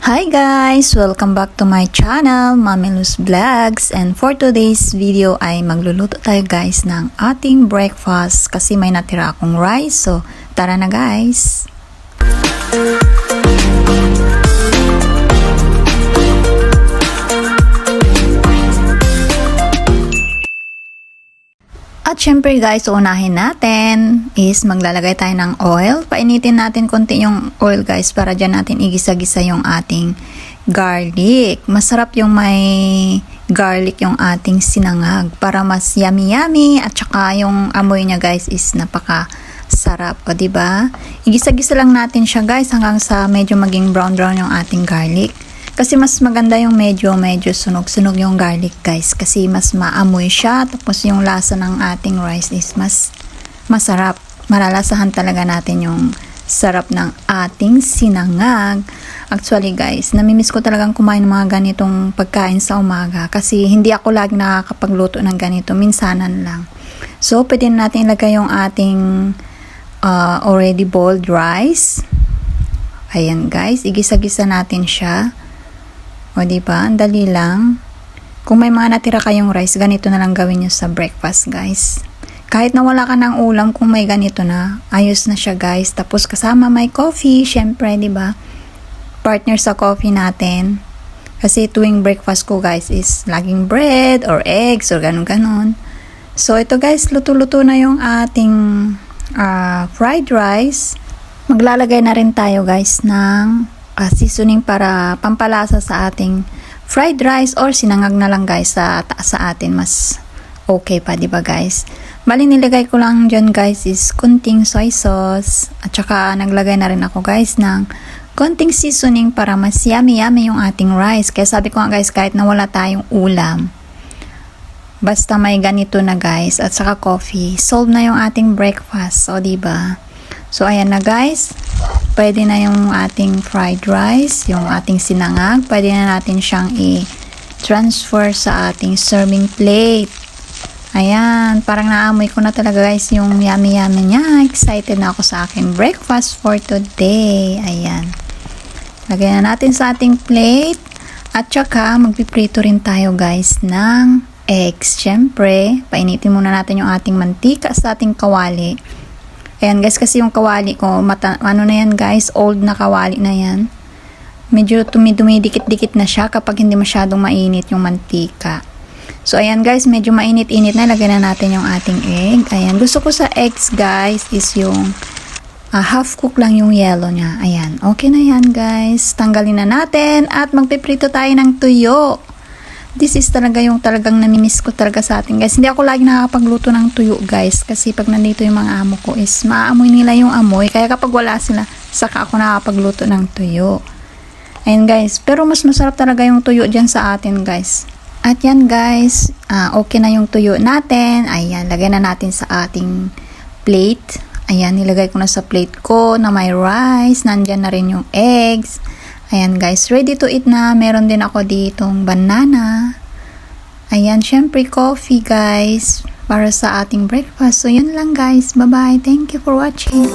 Hi guys! Welcome back to my channel, Mami Luz Vlogs. And for today's video ay magluluto tayo guys ng ating breakfast kasi may natira akong rice. So, tara na guys! At syempre guys, unahin natin is maglalagay tayo ng oil. Painitin natin konti yung oil guys para dyan natin igisa-gisa yung ating garlic. Masarap yung may garlic yung ating sinangag para mas yummy-yummy at saka yung amoy niya guys is napaka sarap. O ba? Diba? Igisa-gisa lang natin siya guys hanggang sa medyo maging brown-brown yung ating garlic. Kasi mas maganda yung medyo medyo sunog-sunog yung garlic guys kasi mas maamoy siya tapos yung lasa ng ating rice is mas masarap. Malalasahan talaga natin yung sarap ng ating sinangag. Actually guys, namimiss ko talagang kumain ng mga ganitong pagkain sa umaga kasi hindi ako lagi nakakapagluto ng ganito, minsanan lang. So, pwede natin ilagay yung ating uh, already boiled rice. Ayan guys, igisa-gisa natin siya. O, di ba? Ang dali lang. Kung may mga natira kayong rice, ganito na lang gawin nyo sa breakfast, guys. Kahit na wala ka ng ulam, kung may ganito na, ayos na siya, guys. Tapos kasama may coffee, syempre, di ba? Partner sa coffee natin. Kasi tuwing breakfast ko, guys, is laging bread or eggs or ganun-ganun. So, ito, guys, luto-luto na yung ating uh, fried rice. Maglalagay na rin tayo, guys, ng uh, seasoning para pampalasa sa ating fried rice or sinangag na lang guys sa sa atin mas okay pa, di ba guys? Bali nilagay ko lang dyan guys is kunting soy sauce at saka naglagay na rin ako guys ng konting seasoning para mas yummy yummy yung ating rice. Kaya sabi ko nga guys kahit na wala tayong ulam, basta may ganito na guys at saka coffee, solve na yung ating breakfast. O, di ba? So, ayan na guys. Pwede na yung ating fried rice, yung ating sinangag. Pwede na natin siyang i-transfer sa ating serving plate. Ayan, parang naamoy ko na talaga guys yung yummy yummy niya. Excited na ako sa aking breakfast for today. Ayan. Lagay na natin sa ating plate. At saka, magpiprito rin tayo guys ng eggs. Siyempre, painitin muna natin yung ating mantika sa ating kawali. Ayan guys, kasi yung kawali ko, mata, ano na yan guys, old na kawali na yan. Medyo tumidumidikit-dikit na siya kapag hindi masyadong mainit yung mantika. So, ayan guys, medyo mainit-init na. Lagyan na natin yung ating egg. Ayan, gusto ko sa eggs guys is yung uh, half cook lang yung yellow niya. Ayan, okay na yan guys. Tanggalin na natin at magpiprito tayo ng tuyo. This is talaga yung talagang namimiss ko talaga sa atin guys. Hindi ako lagi nakakapagluto ng tuyo guys. Kasi pag nandito yung mga amo ko is maamoy nila yung amoy. Kaya kapag wala sila, saka ako nakakapagluto ng tuyo. Ayan guys. Pero mas masarap talaga yung tuyo dyan sa atin guys. At yan guys, uh, okay na yung tuyo natin. Ayan, lagay na natin sa ating plate. Ayan, nilagay ko na sa plate ko na may rice. Nandyan na rin yung eggs. Ayan guys, ready to eat na. Meron din ako ditong banana. Ayan, syempre coffee guys. Para sa ating breakfast. So, yun lang guys. Bye-bye. Thank you for watching.